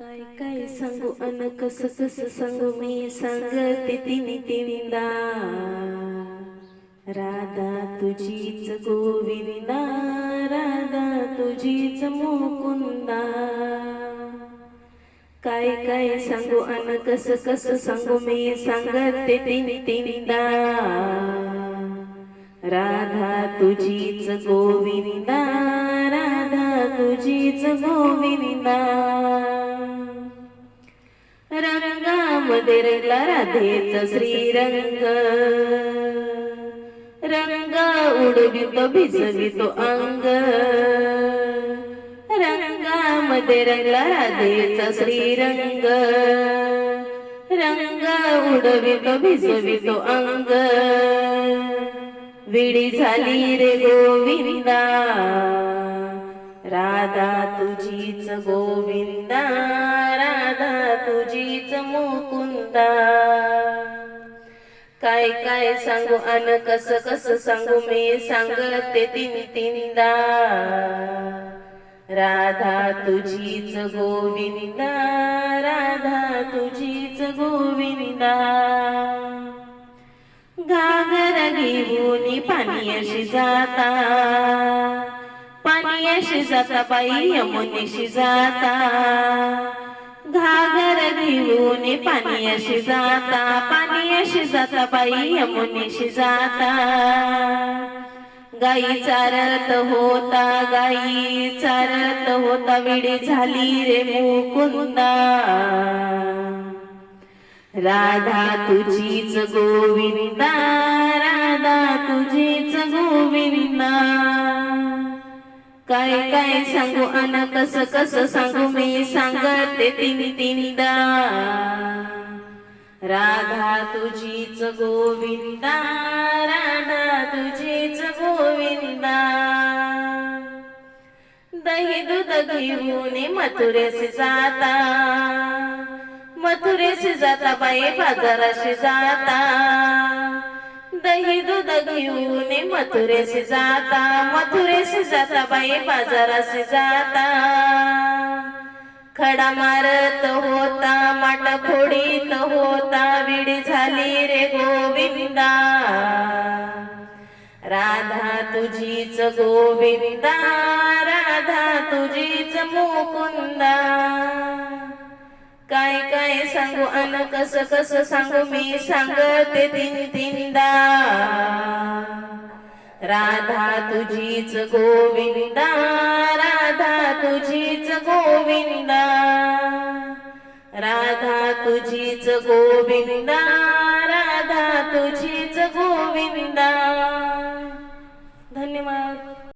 काय काय सांगू? अन कस कस सांगू मी? सांगते तिने तिनिंदा राधा तुझीच गोविंदा. राधा तुझीच मुकुंदा. काय काय सांगू? अन कस कस सांगू मी? सांगते तिने तिनिंदा राधा तुझीच गोविंदा. राधा तुझीच गोविंदा. रंगामध्ये रंगला राधेचा श्रीरंग. रंग उडवितो भिजवितो अंग. रंगामध्ये रंगला राधेचा श्रीरंग. रंग उडवितो भिजवितो अंग. विडी झाली रे गोविंदा. राधा तुझीच गोविंदा. तुझीच मुकुंदा. काय काय सांगू अन कस कस सांगू मी सांगते तीन तीनदा. राधा तुझीच गोविंदा राधा तुझीच गोविंदा. घागर घेऊन पाणी अशी जाता पाणी अशी जाता बाई यमुनेशी जाता. घागर घेऊन पाणी अशी जाता पाणी अशी जाता बाई यमुनेशी जाता. गाई चारत होता गाई चारत होता विडी झाली रे मुकुंदा. राधा तुझीच गोविंदा राधा तुझीच गोविंदा. काय काय सांगू अन कस कस सांगू मी सांगते तीन तीनदा. राधा तुझीच गोविंदा राधा तुझीच गोविंदा. दही दूध घेऊन मथुरेस जाता मथुरेशी जाता बाई बाजाराशी जाता. दही दूध घेऊन मथुरेशी जाता मथुरेशी जाता बाई बाजाराशी जाता. खडा मारत होता माट फोडीत होता विडी झाली रे गोविंदा. राधा तुझीच गोविंदा राधा तुझीच मुकुंदा. काय काय सांगू अन कस कस सांगू मी सांगते तीन तीनदा. राधा तुझीच गोविंदा राधा तुझीच गोविंदा. राधा तुझीच गोविंदा राधा तुझीच गोविंदा. धन्यवाद.